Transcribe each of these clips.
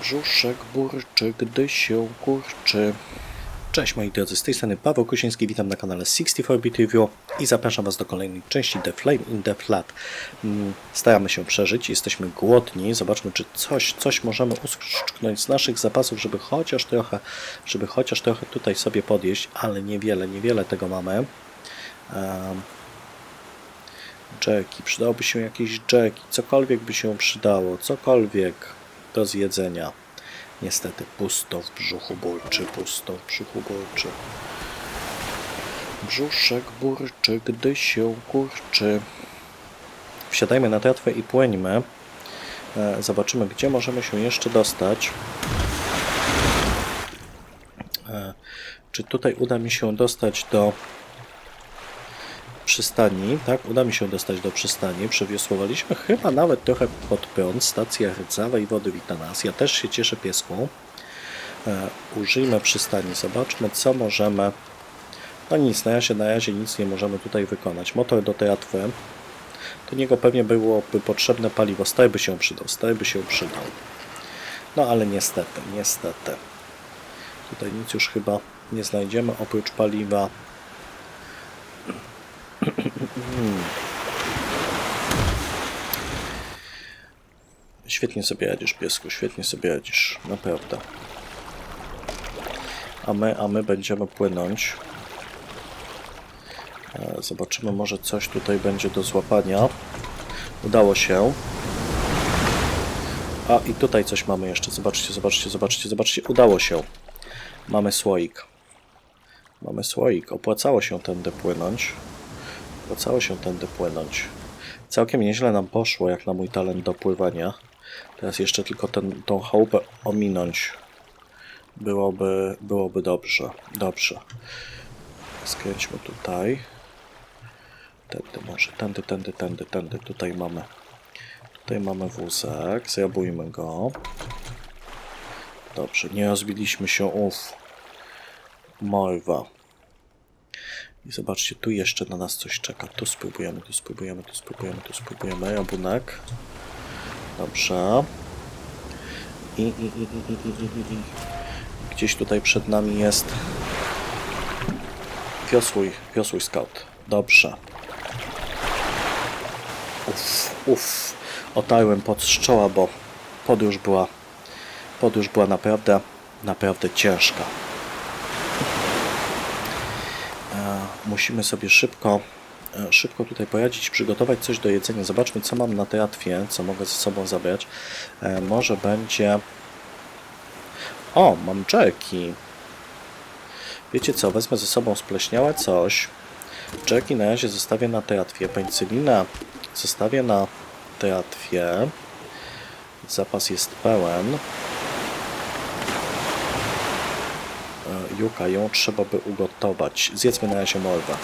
Brzuszek burczy, gdy się kurczy. Cześć moi drodzy, z tej strony Paweł Kusiński, witam na kanale 64-bit Review i zapraszam Was do kolejnej części The Flame in the Flat. Mm, Staramy się przeżyć, jesteśmy głodni, zobaczmy czy coś, coś możemy uszczknąć z naszych zapasów, żeby chociaż trochę, żeby chociaż trochę tutaj sobie podjeść, ale niewiele, niewiele tego mamy. Um, Jacki, przydałoby się jakieś Jacki, cokolwiek by się przydało, cokolwiek do zjedzenia. Niestety pusto w brzuchu burczy, pusto w brzuchu burczy. Brzuszek burczy, gdy się kurczy. Wsiadajmy na tratwę i płyńmy. E, Zobaczymy, gdzie możemy się jeszcze dostać. E, Czy tutaj uda mi się dostać do przystani, tak? Uda mi się dostać do przystani. Przewiosłowaliśmy chyba nawet trochę pod prąd. Stacja rdzawej wody wita nas. Ja też się cieszę piesku. E, użyjmy przystani. Zobaczmy, co możemy... No nic, na razie, na razie nic nie możemy tutaj wykonać. Motor do tratwy. Do niego pewnie byłoby potrzebne paliwo. Stary by się przydał, stary by się przydał. No ale niestety, niestety. Tutaj nic już chyba nie znajdziemy oprócz paliwa. Świetnie sobie radzisz, piesku, świetnie sobie radzisz, naprawdę. A my, a my będziemy płynąć. E, Zobaczymy, może coś tutaj będzie do złapania. Udało się. A i tutaj coś mamy jeszcze. Zobaczcie, zobaczcie, zobaczcie, zobaczcie. Udało się. Mamy słoik. Mamy słoik. Opłacało się tędy płynąć. Opłacało się tędy płynąć. Całkiem nieźle nam poszło, jak na mój talent do pływania. Teraz jeszcze tylko ten, tą chałupę ominąć. Byłoby, byłoby dobrze. Dobrze. Skręćmy tutaj. Tędy może. Tędy, tędy, tędy, tędy. Tutaj mamy. Tutaj mamy wózek. Zjabujmy go. Dobrze. Nie rozbiliśmy się. Uff. Morwa. I zobaczcie, tu jeszcze na nas coś czeka. Tu spróbujemy, tu spróbujemy, tu spróbujemy, tu spróbujemy. Rabunek. Dobrze. I, i, i, i, i, i, i. Gdzieś tutaj przed nami jest wiosłuj, wiosłuj scout. Dobrze. Uff, uff. Otarłem pod szczoła, bo podróż była, podróż była naprawdę, naprawdę ciężka. Musimy sobie szybko, e, szybko tutaj poradzić, przygotować coś do jedzenia. Zobaczmy, co mam na tratwie, co mogę ze sobą zabrać. E, Może będzie... O, mam jerky. Wiecie co, wezmę ze sobą spleśniałe coś. Jerky na razie zostawię na tratwie. Penicylina zostawię na tratwie. Zapas jest pełen. E, Juka, ją trzeba by ugotować. Zjedzmy na razie morwę.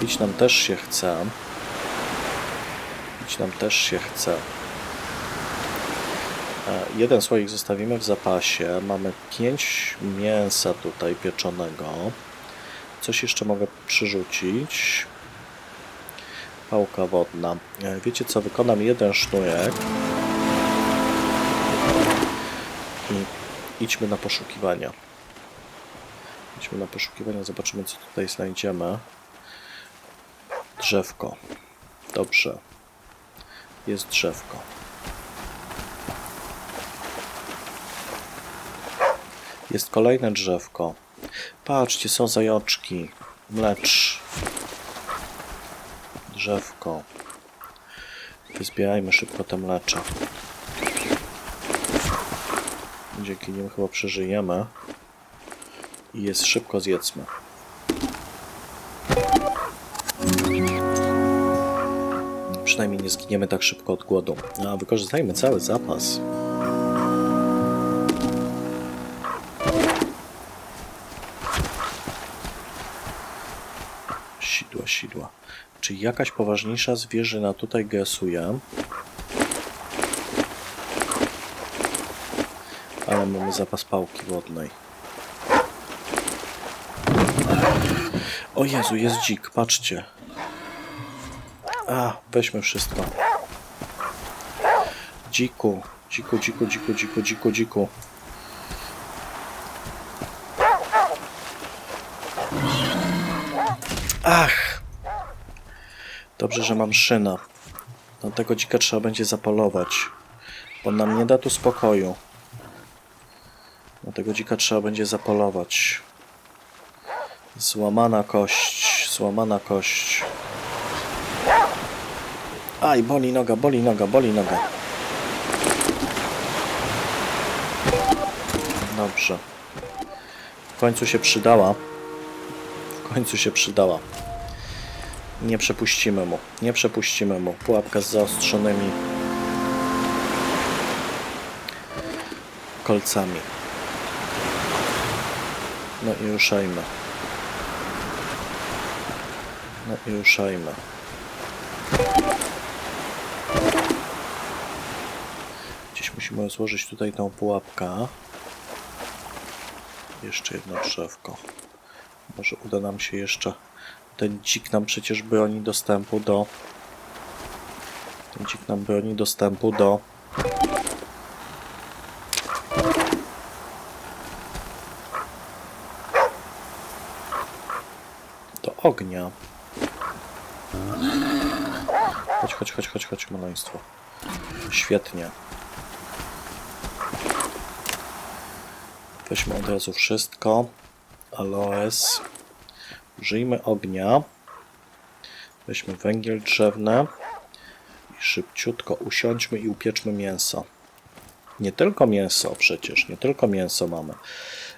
Pić nam też się chce. Pić nam też się chce. E, Jeden słoik zostawimy w zapasie. Mamy 5 mięsa tutaj pieczonego. Coś jeszcze mogę przyrzucić. Pałka wodna. E, Wiecie co? Wykonam jeden sznurek. I idźmy na poszukiwania. Idźmy na poszukiwania, zobaczymy co tutaj znajdziemy. Drzewko. Dobrze. Jest drzewko. Jest kolejne drzewko. Patrzcie, są zajączki. Mlecz. Drzewko. Wyzbierajmy szybko te mlecze. Dzięki nim chyba przeżyjemy. I jest szybko zjedzmy. Przynajmniej nie zginiemy tak szybko od głodu. A wykorzystajmy cały zapas. Sidła, sidła. Czy jakaś poważniejsza zwierzyna tutaj grasuje? Mamy zapas pałki wodnej. O Jezu, jest dzik, patrzcie. A, weźmy wszystko. Dziku, dziku, dziku, dziku, dziku, dziku, dziku. Ach! Dobrze, że mam szyna. No tego dzika trzeba będzie zapolować. bo nam nie da tu spokoju. No tego dzika trzeba będzie zapolować. Złamana kość, złamana kość. Aj, boli noga, boli noga, boli noga. Dobrze. W końcu się przydała. W końcu się przydała. Nie przepuścimy mu. Nie przepuścimy mu. Pułapka z zaostrzonymi kolcami. No i ruszajmy. No i ruszajmy. Gdzieś musimy złożyć tutaj tą pułapkę. Jeszcze jedno drzewko. Może uda nam się jeszcze. Ten dzik nam przecież broni dostępu do. Ten dzik nam broni dostępu do. Do ognia. Chodź, chodź, chodź, chodź, chodź, maleństwo. Świetnie. Weźmy od razu wszystko. Aloes. Użyjmy ognia. Weźmy węgiel drzewny. I szybciutko usiądźmy i upieczmy mięso. Nie tylko mięso przecież, nie tylko mięso mamy.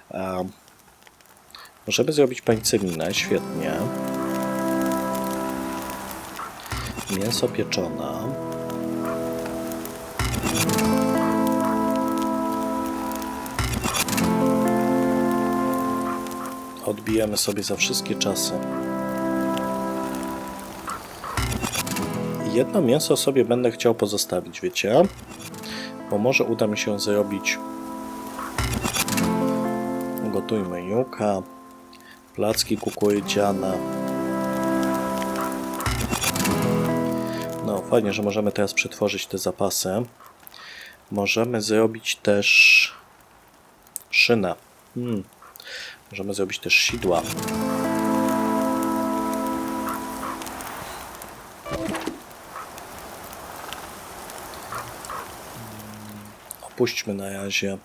Um, możemy zrobić pańcylinę, świetnie. Mięso pieczone. Odbijemy sobie za wszystkie czasy. Jedno mięso sobie będę chciał pozostawić, wiecie? Bo może uda mi się zrobić. Gotujmy juka, placki kukurydziane. No, fajnie, że możemy teraz przetworzyć te zapasy. Możemy zrobić też szynę. Hmm. Możemy zrobić też sidła. Opuśćmy na razie.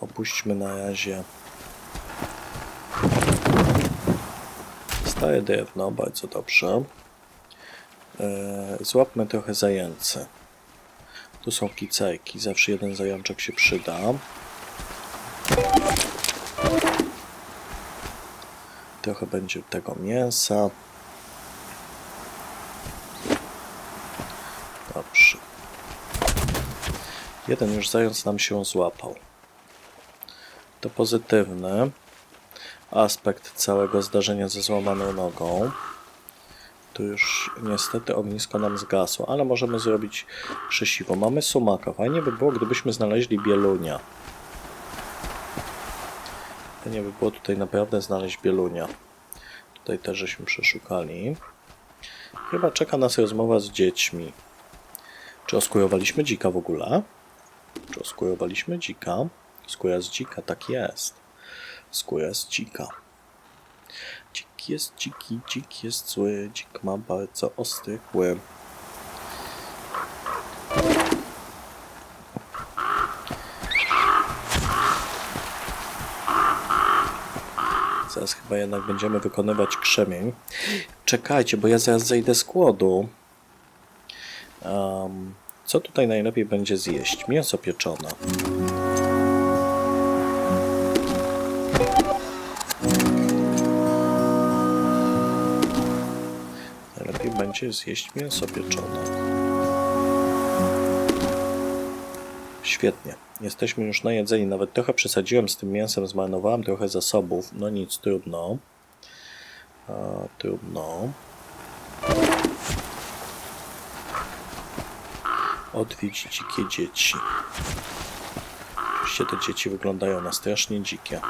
Opuśćmy na razie. Stare drewno, bardzo dobrze. Eee, złapmy trochę zające. Tu są kicerki, zawsze jeden zajączek się przyda. Trochę będzie tego mięsa. Dobrze. Jeden już zając nam się złapał. To pozytywny aspekt całego zdarzenia ze złamaną nogą. Tu już niestety ognisko nam zgasło, ale możemy zrobić krzesiwo. Mamy sumaka. Fajnie by było, gdybyśmy znaleźli bielunia. Fajnie by było tutaj naprawdę znaleźć bielunia. Tutaj też żeśmy przeszukali. Chyba czeka nas rozmowa z dziećmi. Czy oskujowaliśmy dzika w ogóle? Czy oskujowaliśmy dzika? Skóra z dzika, tak jest. Skóra z dzika. Dzik jest dziki, dzik jest zły, dzik ma bardzo ostry kły. Zaraz chyba jednak będziemy wykonywać krzemień. Czekajcie, bo ja zaraz zejdę z głodu. Um, co tutaj najlepiej będzie zjeść? Mięso pieczone. Będzie zjeść mięso pieczone. Świetnie. Jesteśmy już najedzeni. Nawet trochę przesadziłem z tym mięsem, zmarnowałem trochę zasobów. No nic, trudno. A, trudno. Odwiedź dzikie dzieci. Oczywiście te dzieci wyglądają na strasznie dzikie.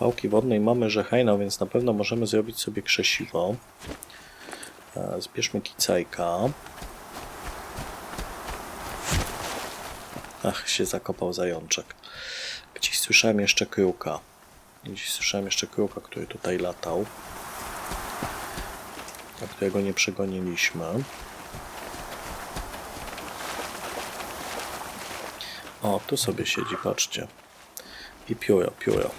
Pałki wodnej mamy rzehajną, więc na pewno możemy zrobić sobie krzesiwo. E, Zbierzmy kicajka. Ach, się zakopał zajączek. Gdzieś słyszałem jeszcze kruka. Gdzieś słyszałem jeszcze kruka, który tutaj latał. A którego nie przegoniliśmy. O, tu sobie siedzi, patrzcie. I pióro, pióro.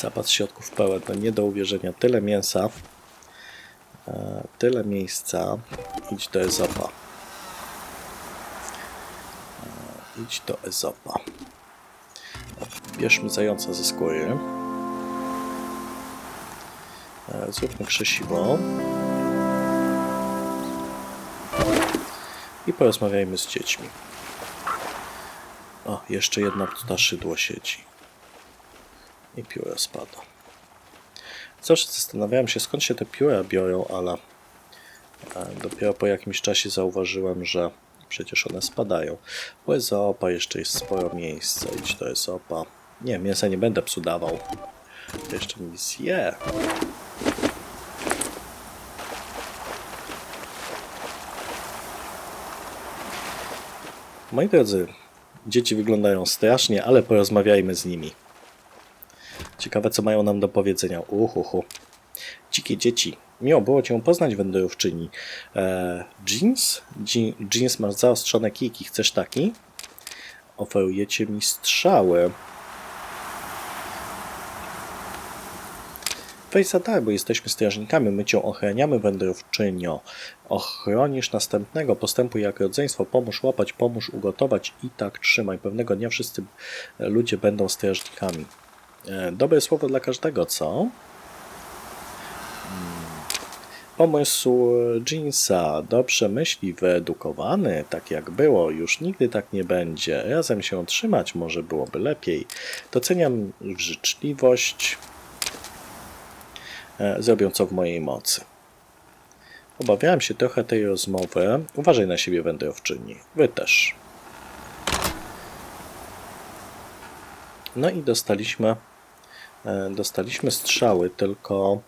Zapas środków pełen, no nie do uwierzenia. Tyle mięsa, e, tyle miejsca. Idź do Ezopa. E, idź do Ezopa. Bierzmy zająca ze skóry. E, zróbmy krzesiwo. I porozmawiajmy z dziećmi. O, jeszcze jedna ptaszydło siedzi. I pióra spada. Zawsze zastanawiałem się, skąd się te pióra biorą, ale e, dopiero po jakimś czasie zauważyłem, że przecież one spadają. U Ezopa jeszcze jest sporo miejsca. Idź do Ezopa. Nie, mięsa nie będę psu dawał. To jeszcze mi zje. Moi drodzy, dzieci wyglądają strasznie, ale porozmawiajmy z nimi. Ciekawe, co mają nam do powiedzenia. Uhuhu. Dzikie dzieci. Miło było Cię poznać, wędrowczyni. E, jeans? Jeans masz zaostrzone kijki. Chcesz taki? Oferujecie mi strzały. Weź za darmo, jesteśmy strażnikami, my cię ochraniamy, wędrowczynio. Ochronisz następnego, postępuj jak rodzeństwo, pomóż łapać, pomóż ugotować i tak trzymaj. Pewnego dnia wszyscy ludzie będą strażnikami. E, Dobre słowo dla każdego, co? Hmm. Pomysł Jeansa, dobrze myśli, wyedukowany, tak jak było, już nigdy tak nie będzie. Razem się trzymać może byłoby lepiej. Doceniam życzliwość, E, zrobią co w mojej mocy. Obawiałem się trochę tej rozmowy. Uważaj na siebie, wędrowczyni. Wy też. No i dostaliśmy dostaliśmy strzały, tylko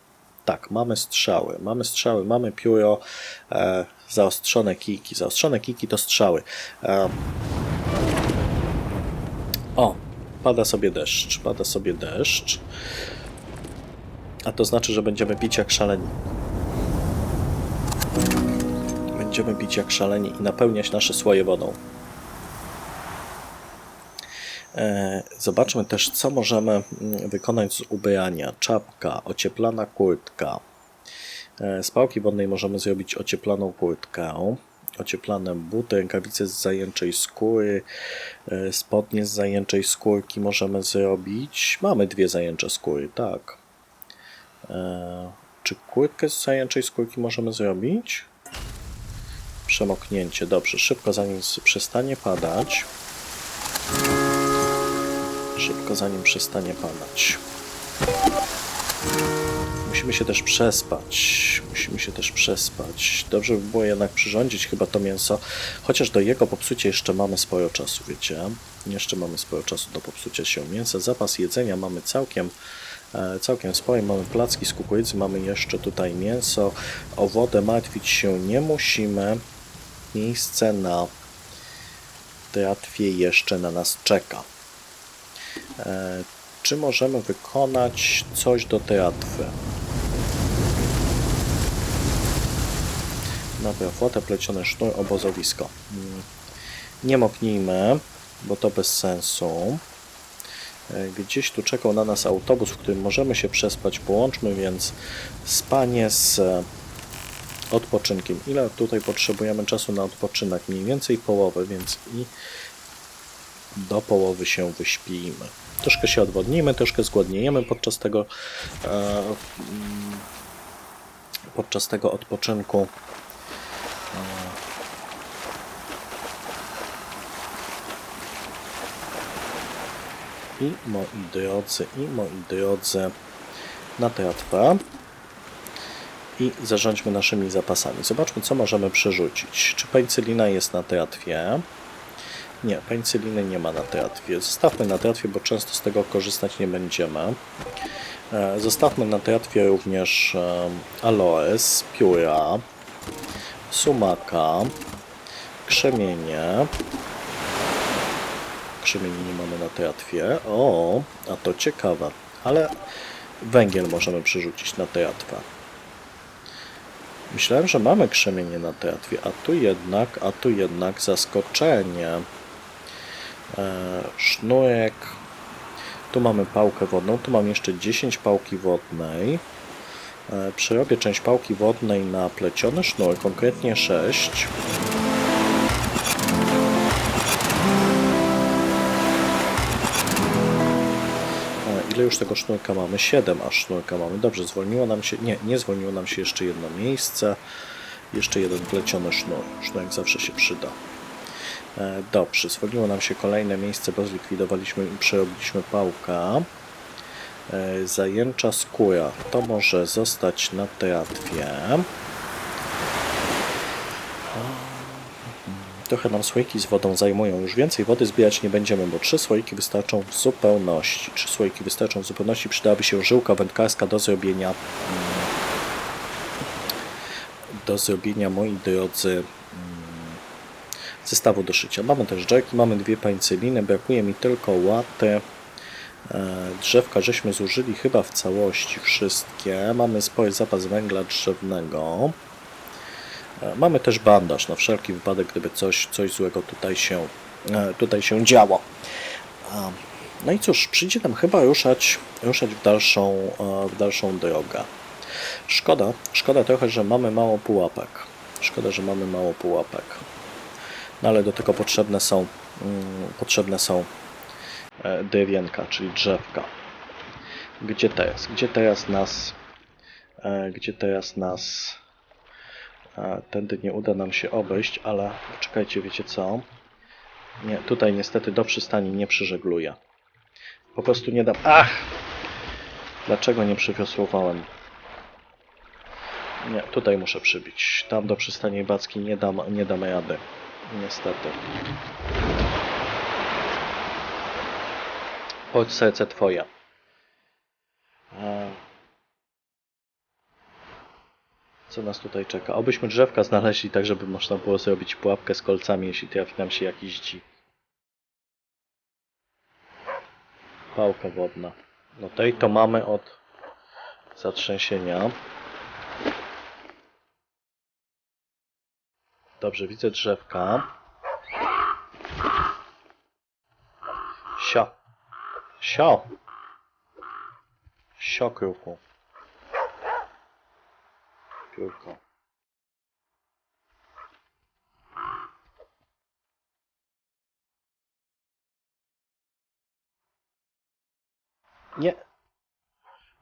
tak, mamy strzały, mamy strzały, mamy pióro, e, zaostrzone kijki. Zaostrzone kijki to strzały. E, o, pada sobie deszcz, pada sobie deszcz. A to znaczy, że będziemy pić jak szaleni. Będziemy pić jak szaleni i napełniać nasze słoje wodą. E, Zobaczmy też, co możemy mm, wykonać z ubrania. Czapka, ocieplana kurtka. E, Z pałki wodnej możemy zrobić ocieplaną kurtkę, ocieplane buty, rękawice z zajęczej skóry, e, spodnie z zajęczej skórki możemy zrobić. Mamy dwie zajęcze skóry, tak. Czy kurtkę z zajęczej skórki możemy zrobić? Przemoknięcie, dobrze. Szybko zanim przestanie padać. Szybko zanim przestanie padać. Musimy się też przespać. Musimy się też przespać. Dobrze by było jednak przyrządzić chyba to mięso. Chociaż do jego popsucia jeszcze mamy sporo czasu, wiecie. Jeszcze mamy sporo czasu do popsucia się mięsa. Zapas jedzenia mamy całkiem e, całkiem spory. Mamy placki z kukurydzy, mamy jeszcze tutaj mięso. O wodę martwić się nie musimy. Miejsce na tratwie jeszcze na nas czeka. E, Czy możemy wykonać coś do tratwy? Dobra, flotę, pleciony sznur, obozowisko. Mm, Nie moknijmy, bo to bez sensu. E, Gdzieś tu czekał na nas autobus, w którym możemy się przespać. Połączmy więc spanie z odpoczynkiem. Ile tutaj potrzebujemy czasu na odpoczynek? Mniej więcej połowę, więc i do połowy się wyśpijmy. Troszkę się odwodnimy, troszkę zgłodniejemy podczas tego e, mm, podczas tego odpoczynku. I moi drodzy, i moi drodzy, na tratwę i zarządźmy naszymi zapasami. Zobaczmy, co możemy przerzucić. Czy penicylina jest na tratwie? Nie, penicyliny nie ma na tratwie. Zostawmy na tratwie, bo często z tego korzystać nie będziemy. E, Zostawmy na tratwie również e, aloes, pióra, sumaka, krzemienie. Krzemieni nie mamy na tratwie. O, a to ciekawe. Ale węgiel możemy przerzucić na tratwę. Myślałem, że mamy krzemienie na tratwie, a tu jednak, a tu jednak zaskoczenie. E, sznurek. Tu mamy pałkę wodną, tu mam jeszcze 10 pałki wodnej. E, Przerobię część pałki wodnej na pleciony sznur, konkretnie 6. E, Ile już tego sznurka mamy? 7 aż sznurka mamy. Dobrze, zwolniło nam się. Nie, nie zwolniło nam się jeszcze jedno miejsce. Jeszcze jeden pleciony sznur. Sznurek zawsze się przyda. E, Dobrze, zwolniło nam się kolejne miejsce, bo zlikwidowaliśmy i przerobiliśmy pałka. E, Zajęcza skóra. To może zostać na tratwie. Trochę nam słoiki z wodą zajmują. Już więcej wody zbierać nie będziemy, bo trzy słoiki wystarczą w zupełności. Trzy słoiki wystarczą w zupełności. Przydałaby się żyłka wędkarska do zrobienia mm, do zrobienia, moi drodzy, zestawu do szycia. Mamy też dżerki, mamy dwie pańceliny, brakuje mi tylko łaty. E, Drzewka żeśmy zużyli chyba w całości wszystkie. Mamy spory zapas węgla drzewnego. E, Mamy też bandaż na wszelki wypadek, gdyby coś, coś złego tutaj się, e, tutaj się działo. No i cóż, przyjdzie nam chyba ruszać, ruszać w, dalszą, w dalszą drogę. Szkoda, szkoda trochę, że mamy mało pułapek. Szkoda, że mamy mało pułapek. No ale do tego potrzebne są, mm, potrzebne są e, drewienka, czyli drzewka. Gdzie teraz? Gdzie teraz nas, e, gdzie teraz nas e, tędy nie uda nam się obejść, ale czekajcie, wiecie co? Nie, tutaj niestety do przystani nie przyżegluję. Po prostu nie dam... Ach! Dlaczego nie przywiosłowałem? Nie, tutaj muszę przybić. Tam do przystani Backiej nie dam, nie dam rady. Niestety. Chodź serce twoje. E, Co nas tutaj czeka? Obyśmy drzewka znaleźli tak, żeby można było zrobić pułapkę z kolcami, jeśli trafi nam się jakiś dzik. Pałka wodna. No tej to mamy od zatrzęsienia. Dobrze, widzę drzewka. Sio. Sio. Sio, kruku. Piórko. Nie.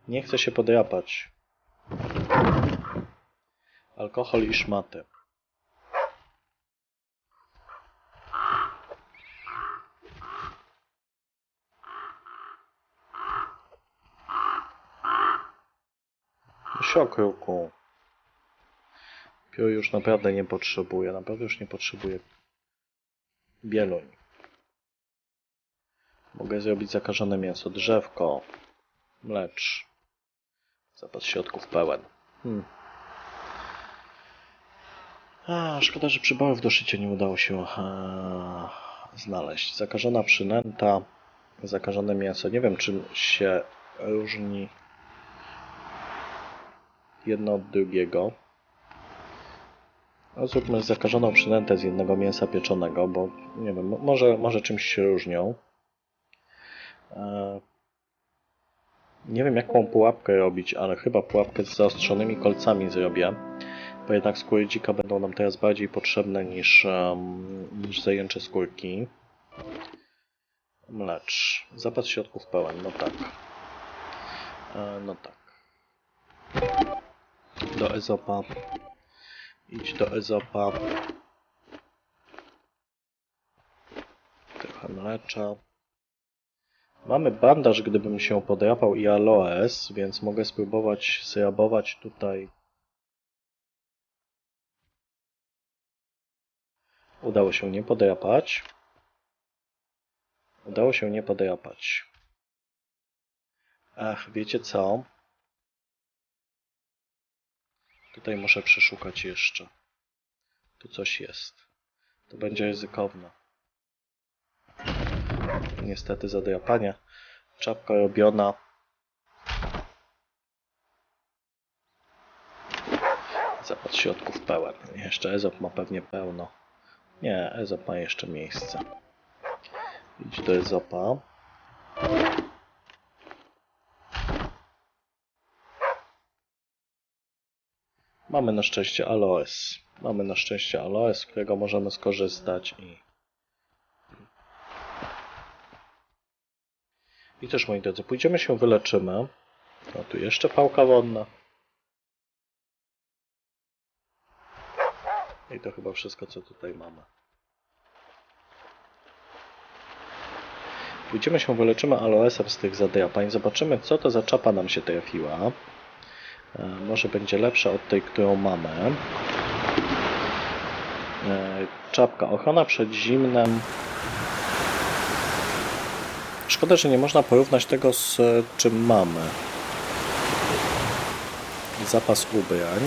Nie chcę się podrapać. Alkohol i szmaty. Siokruku. Piór już naprawdę nie potrzebuję. Naprawdę już nie potrzebuję bieluń. Mogę zrobić zakażone mięso. Drzewko. Mlecz. Zapas środków pełen. Hmm. A, szkoda, że przyborów do szycia nie udało się a, znaleźć. Zakażona przynęta. Zakażone mięso. Nie wiem, czym się różni jedno od drugiego. No, zróbmy zakażoną przynętę z jednego mięsa pieczonego, bo nie wiem, może, może czymś się różnią. E, Nie wiem jaką pułapkę robić, ale chyba pułapkę z zaostrzonymi kolcami zrobię, bo jednak skóry dzika będą nam teraz bardziej potrzebne niż, em, niż zajęcze skórki. Mlecz. Zapas środków pełen, no tak. E, No tak. Do Ezopa. Idź do Ezopa. Trochę mlecza. Mamy bandaż, gdybym się podrapał i aloes, więc mogę spróbować zrabować tutaj. Udało się nie podrapać. Udało się nie podrapać. Ach, wiecie co? Tutaj muszę przeszukać jeszcze. Tu coś jest. To będzie ryzykowne. Niestety zadrapanie. Czapka robiona. Zapad środków pełen. Jeszcze Ezop ma pewnie pełno. Nie, Ezop ma jeszcze miejsce. Idź do Ezopa. Mamy na szczęście aloes. Mamy na szczęście aloes, z którego możemy skorzystać i... I też, moi drodzy, pójdziemy się wyleczymy. O, tu jeszcze pałka wodna. I to chyba wszystko, co tutaj mamy. Pójdziemy się wyleczymy aloesem z tych zadrapań. Zobaczymy, co to za czapa nam się trafiła. E, Może będzie lepsza od tej, którą mamy. E, Czapka. Ochrona przed zimnem. Szkoda, że nie można porównać tego z e, czym mamy. Zapas ubrań.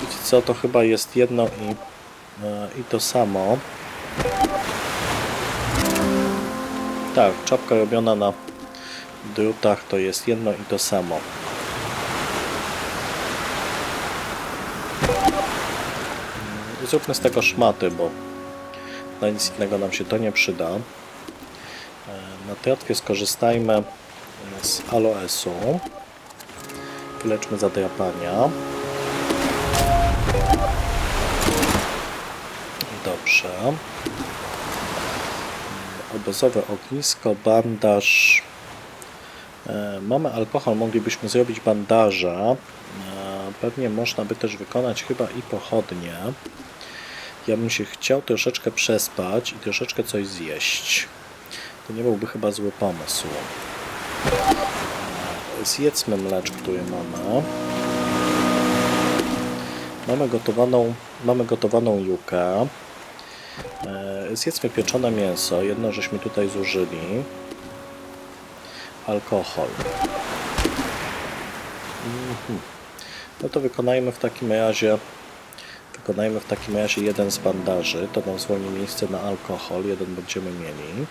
Wiecie co, to chyba jest jedno i, i to samo. Tak, czapka robiona na drutach to jest jedno i to samo. Zróbmy z tego szmaty, bo na nic innego nam się to nie przyda. E, Na tratwie skorzystajmy z aloesu. Wyleczmy zadrapania. Dobrze. Obozowe ognisko, bandaż. E, Mamy alkohol, moglibyśmy zrobić bandaża. E, Pewnie można by też wykonać chyba i pochodnie. Ja bym się chciał troszeczkę przespać i troszeczkę coś zjeść. To nie byłby chyba zły pomysł. E, Zjedzmy mlecz, który mamy. Mamy gotowaną, mamy gotowaną jukę. E, Zjedzmy pieczone mięso. Jedno żeśmy tutaj zużyli. Alkohol. Mhm. No to wykonajmy w takim razie wykonajmy w takim razie jeden z bandaży. To nam zwolni miejsce na alkohol. Jeden będziemy mieli.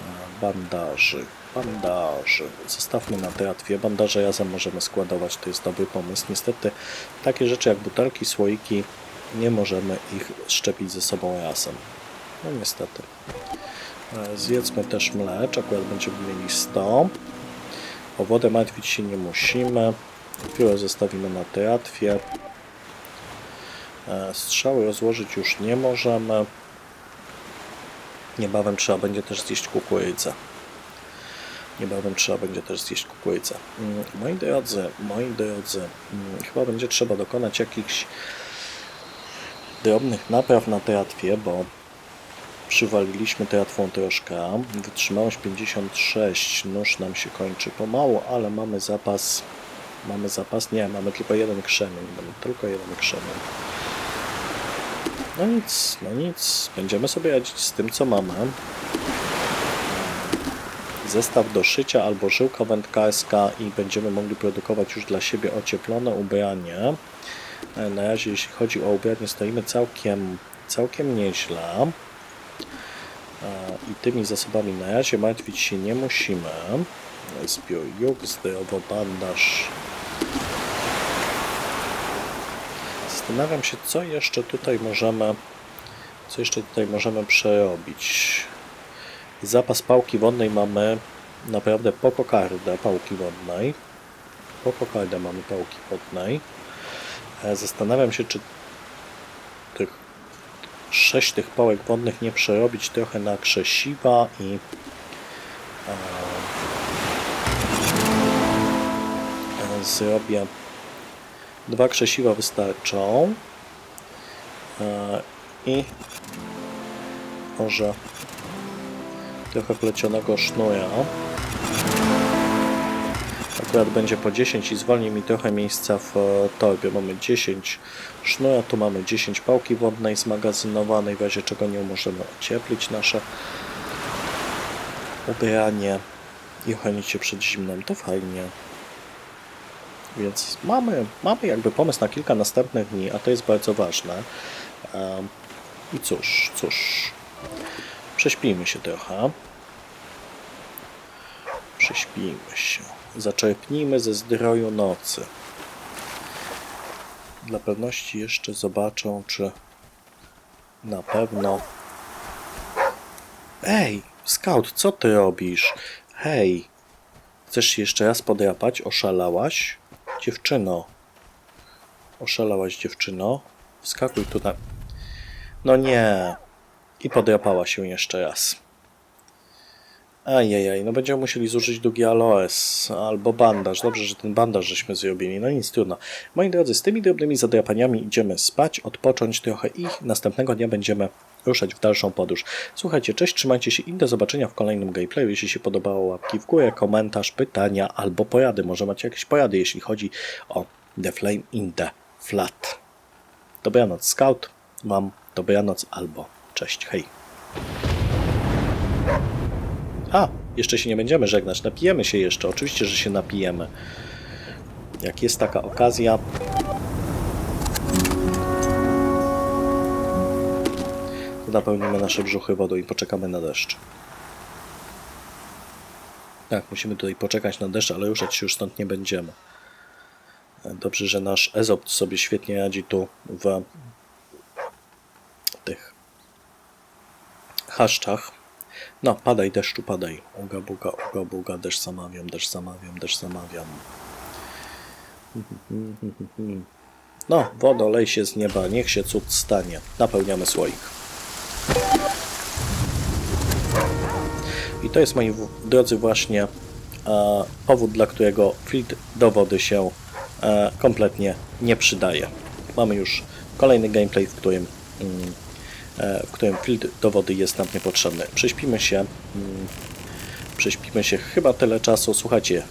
E, Bandaży. Bandaży. Zostawmy na tratwie. Bandaże razem możemy składować. To jest dobry pomysł. Niestety takie rzeczy jak butelki, słoiki nie możemy ich szczepić ze sobą razem. No niestety. E, Zjedzmy też mlecz, akurat będziemy mieli 100. O wodę martwić się nie musimy. Pióro zostawimy na tratwie. E, Strzały rozłożyć już nie możemy. Niebawem trzeba będzie też zjeść kukurydzę. Niebawem trzeba będzie też zjeść kukurydzę. Mm, Moi drodzy, moi drodzy, mm, chyba będzie trzeba dokonać jakichś drobnych napraw na tratwie, bo przywaliliśmy tratwą troszkę. Wytrzymałość 56, nóż nam się kończy pomału, ale mamy zapas. Mamy zapas? Nie, mamy tylko jeden krzemień. Mamy tylko jeden krzemień. No nic, no nic. Będziemy sobie radzić z tym, co mamy. Zestaw do szycia albo żyłka wędkarska i będziemy mogli produkować już dla siebie ocieplone ubranie. Na razie, jeśli chodzi o ubranie, stoimy całkiem, całkiem nieźle. I tymi zasobami na razie martwić się nie musimy. Zbiór juk, zdrowo bandaż. Zastanawiam się, co jeszcze tutaj możemy, co jeszcze tutaj możemy przerobić. Zapas pałki wodnej mamy naprawdę po kokardę pałki wodnej. Po kokardę mamy pałki wodnej. E, Zastanawiam się, czy tych sześć tych pałek wodnych nie przerobić trochę na krzesiwa i e, zrobię. Dwa krzesiwa wystarczą. E, i może trochę plecionego sznura Akurat będzie po 10 i zwolni mi trochę miejsca w e, torbie. Mamy 10 sznura, tu mamy 10 pałki wodnej zmagazynowanej, w razie czego nie możemy ocieplić nasze ubranie i ochronić się przed zimnem. To fajnie. Więc mamy, mamy jakby pomysł na kilka następnych dni, a to jest bardzo ważne. Em, I cóż, cóż. Prześpijmy się trochę. Prześpijmy się. Zaczerpnijmy ze zdroju nocy. Dla pewności jeszcze zobaczą, czy na pewno. Ej, scout, co ty robisz? Hej, chcesz się jeszcze raz podrapać? Oszalałaś? Dziewczyno. Oszalałaś, dziewczyno? Wskakuj tu na. No nie. I podrapała się jeszcze raz. Ajajaj, no będziemy musieli zużyć długi aloes albo bandaż. Dobrze, że ten bandaż żeśmy zrobili, no nic trudno. Moi drodzy, z tymi drobnymi zadrapaniami idziemy spać, odpocząć trochę i następnego dnia będziemy ruszać w dalszą podróż. Słuchajcie, cześć, trzymajcie się i do zobaczenia w kolejnym gameplayu. Jeśli się podobało, łapki w górę, komentarz, pytania albo porady. Może macie jakieś porady, jeśli chodzi o The Flame in the Flat. Dobranoc, Scout. Mam dobranoc albo cześć, hej. A, jeszcze się nie będziemy żegnać. Napijemy się jeszcze. Oczywiście, że się napijemy. Jak jest taka okazja. To napełnimy nasze brzuchy wodą i poczekamy na deszcz. Tak, musimy tutaj poczekać na deszcz, ale ruszać się już stąd nie będziemy. Dobrze, że nasz Ezop sobie świetnie radzi tu w tych chaszczach. No, padaj deszczu, padaj. Uga, buga, uga, buga, deszcz zamawiam, deszcz zamawiam, deszcz zamawiam. No, wodo, lej się z nieba, niech się cud stanie. Napełniamy słoik. I to jest, moi drodzy, właśnie e, powód, dla którego filtr do wody się e, kompletnie nie przydaje. Mamy już kolejny gameplay, w którym mm, w którym filtr do wody jest nam niepotrzebny. Prześpimy się, mm, prześpimy się chyba tyle czasu. Słuchajcie,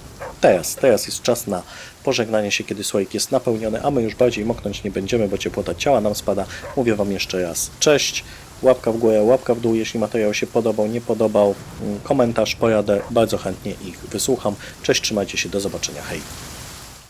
teraz, teraz jest czas na pożegnanie się, kiedy słoik jest napełniony, a my już bardziej moknąć nie będziemy, bo ciepłota ciała nam spada. Mówię Wam jeszcze raz, cześć, łapka w górę, łapka w dół, jeśli materiał się podobał, nie podobał, mm, komentarz, poradę, bardzo chętnie ich wysłucham. Cześć, trzymajcie się, do zobaczenia, hej.